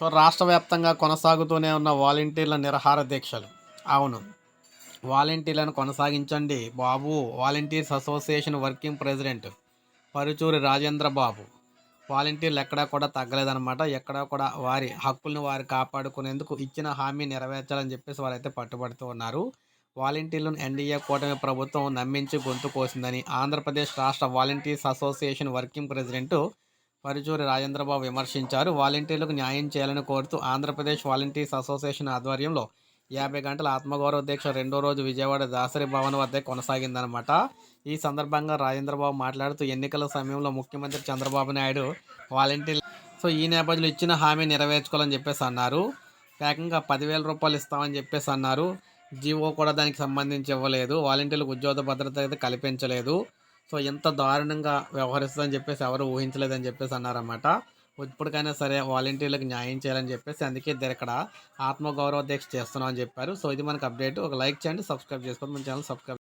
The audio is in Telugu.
సో రాష్ట్ర వ్యాప్తంగా కొనసాగుతూనే ఉన్న వాలంటీర్ల నిరహార దీక్షలు. అవును. వాలంటీర్లను కొనసాగించండి బాబు. Volunteers association working president Paruchuri Rajendra Babu. వాలంటీర్లు ఎక్కడా కూడా తగ్గలేదన్నమాట. ఎక్కడా కూడా వారి హక్కులను వారు కాపాడుకునేందుకు ఇచ్చిన హామీ నెరవేర్చాలని చెప్పేసి వారైతే పట్టుబడుతూ ఉన్నారు. వాలంటీర్లను ఎన్డీఏ కూటమి ప్రభుత్వం నమ్మించి గొంతు కోసిందని ఆంధ్రప్రదేశ్ రాష్ట్ర volunteers association working president Paruchuri Rajendra Babu విమర్శించారు. వాలంటీర్లకు న్యాయం చేయాలని కోరుతూ ఆంధ్రప్రదేశ్ వాలంటీర్స్ అసోసియేషన్ ఆధ్వర్యంలో యాభై గంటల ఆత్మగౌరవ దీక్ష రెండో రోజు విజయవాడ దాసరి భవన్ వద్దే కొనసాగిందనమాట ఈ సందర్భంగా రాజేంద్రబాబు మాట్లాడుతూ ఎన్నికల సమయంలో ముఖ్యమంత్రి చంద్రబాబు నాయుడు వాలంటీర్ సో ఈ నేపథ్యంలో ఇచ్చిన హామీ నెరవేర్చుకోవాలని చెప్పేసి అన్నారు. ఏకంగా పదివేల రూపాయలు ఇస్తామని చెప్పేసి అన్నారు. జీవో కూడా దానికి సంబంధించి ఇవ్వలేదు. వాలంటీర్లకు ఉద్యోగ భద్రత అయితే కల్పించలేదు. సో ఎంత దారుణంగా వ్యవహరిస్తుందని చెప్పేసి ఎవరు ఊహించలేదని చెప్పేసి అన్నారన్నమాట. ఇప్పటికైనా సరే వాలంటీర్లకు న్యాయం చేయాలని చెప్పేసి అందుకే ఇద్దరు ఇక్కడ ఆత్మగౌరవ దీక్ష చేస్తున్నాం అని చెప్పారు. సో ఇది మనకు అప్డేట్. ఒక లైక్ చేయండి సబ్స్క్రైబ్ చేసుకోండి. మన ఛానల్ సబ్స్క్రైబ్